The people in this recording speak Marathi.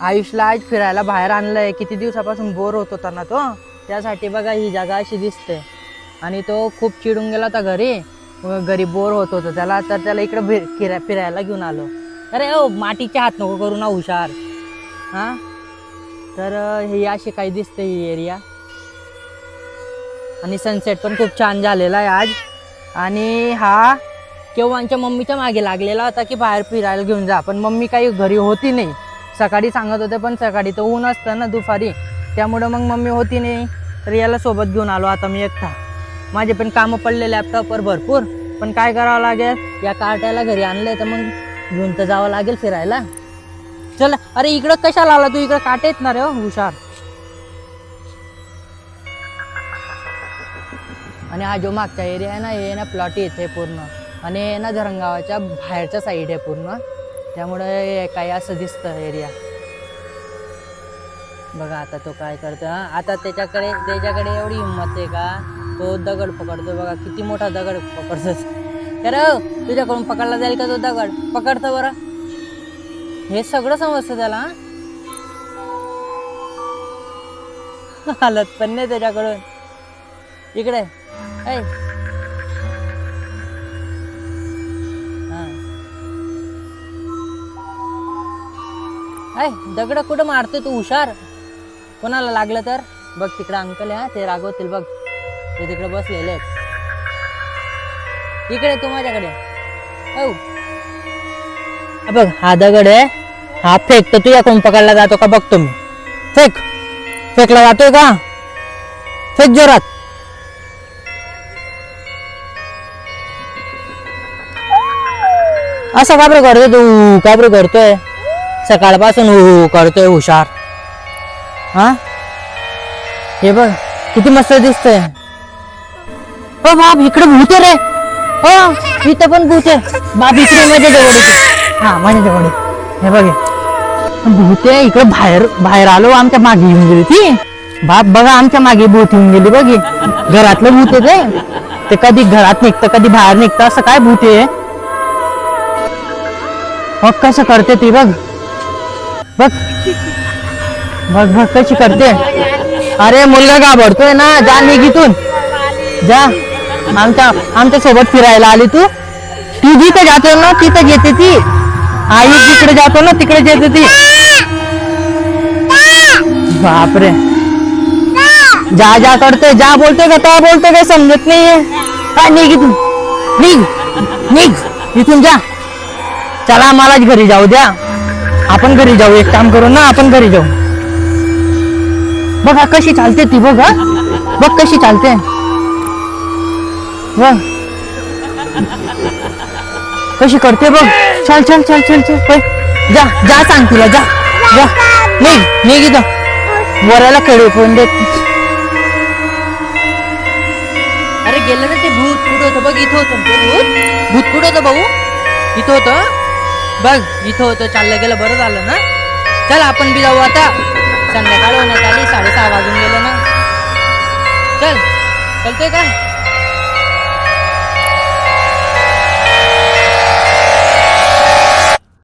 आयुषला आज फिरायला बाहेर आणलंय. किती दिवसापासून बोर होत होता ना तो. त्यासाठी बघा ही जागा अशी दिसते. आणि तो खूप चिडून गेला होता घरी. घरी बोर होत होतं. त्याला तर त्याला इकडे फिर फिरा- फिरायला घेऊन आलो. अरे ओ मातीचे हात नको करू ना हुशार. हां? तर हे ही अशी काही दिसते ही एरिया आणि सनसेट पण खूप छान झालेला आहे आज. आणि हा केव्हाच्या मम्मीच्या मागे लागलेला होता की बाहेर फिरायला घेऊन जा. पण मम्मी काही घरी होती नाही. सकाळी सांगत होते पण सकाळी तर ऊन असतं ना दुपारी. त्यामुळं मग मम्मी होती नाही. तर याला सोबत घेऊन आलो आता मी एकटा. माझे पण कामं पडले लॅपटॉपवर भरपूर. पण काय करावं लागेल? या कार्ट्याला घरी आणलंय तर मग घेऊन तर जावं लागेल फिरायला. चल अरे इकडं कशाला आला तू? इकडं काटे येत ना रे हो, हुशार. आणि हा जो मागचा एरिया आहे ना हे ना प्लॉट इथे पूर्ण. आणि हे ना धरणगावाच्या बाहेरच्या साईड आहे पूर्ण. त्यामुळे काही असं दिसतं एरिया बघा आता तो काय करतो हा. आता त्याच्याकडे त्याच्याकडे एवढी हिंमत आहे का? तो दगड पकडतो बघा किती मोठा दगड पकडतो खरं तुझ्याकडून पकडला जाईल का तो दगड? पकडतो बरं. हे सगळं समजतं त्याला हा? हालत पण नाही त्याच्याकडून. इकडे. ऐ. ऐ दगड कुठं मारतोय तू? हुशार. कोणाला लागलं तर? बघ तिकडे अंकल आहे हा ते रागवतील बघ. ते तिकडे बसलेले आहेत इकडे तू माझ्याकडे. बघ हा दगड आहे. हा फेक तर तुझ्याकडून पकडला जातो का बघतो मी. फेक. फेकला जातोय का? फेक जोरात. असं काबरे करतोय तू? काबरे करतोय? सकाळपासून हु करतोय हुशार. हा? हे बघ किती मस्त दिसतंय. ओ बाप इकडे भूत रे. हो इथं पण भूत आहे. बाप इकडे माझ्या जवळ हा माझ्या जवळ. हे बघ हे. भूत आहे इकडे बाहेर बाहेर आलो आमच्या मागे येऊन गेली ती. बाप बघा आमच्या मागे भूत येऊन गेली बघ घरातलं भूत आहे ते. कधी घरात निघतं कधी बाहेर निघतं असं काय भूत आहे? मग कसं करते ती बघ. बघ. बघ बघ कशी करते. अरे मुलगा घाबरतोय ना. जा निघितून जा. आमच्या आमच्यासोबत फिरायला आली तू. ती जिथे जातो ना तिथे घेते ती. आई जिकडे जातो ना तिकडे येते ती. बापरे. जा जा करते जा बोलते का तो बोलते काय समजत नाहीये. काय निघ इथून. निघ. निघ. इथून जा. चला मलाच घरी जाऊ द्या. आपण घरी जाऊ एक काम करू. ना आपण घरी जाऊ. बघा कशी चालते ती बघ. बघ कशी चालते. बघ. कशी करते बघ. चल चल चल चल चल. पै. जा जा सांग तिला जा. जा. निघ निघ इथं. वराला खेळू पण देत अरे गेलं ना ते भूत. कुठं होतं बघ इथं होतं. भूत? भूत कुठं होतं भाऊ? इथं होतं बघ इथं होतं चाललं गेलं बरं झालं ना? चल आपण बी जाऊ आता. संध्याकाळ होण्यात आली साडेसहा वाजून गेलं ना? चल चलतोय का?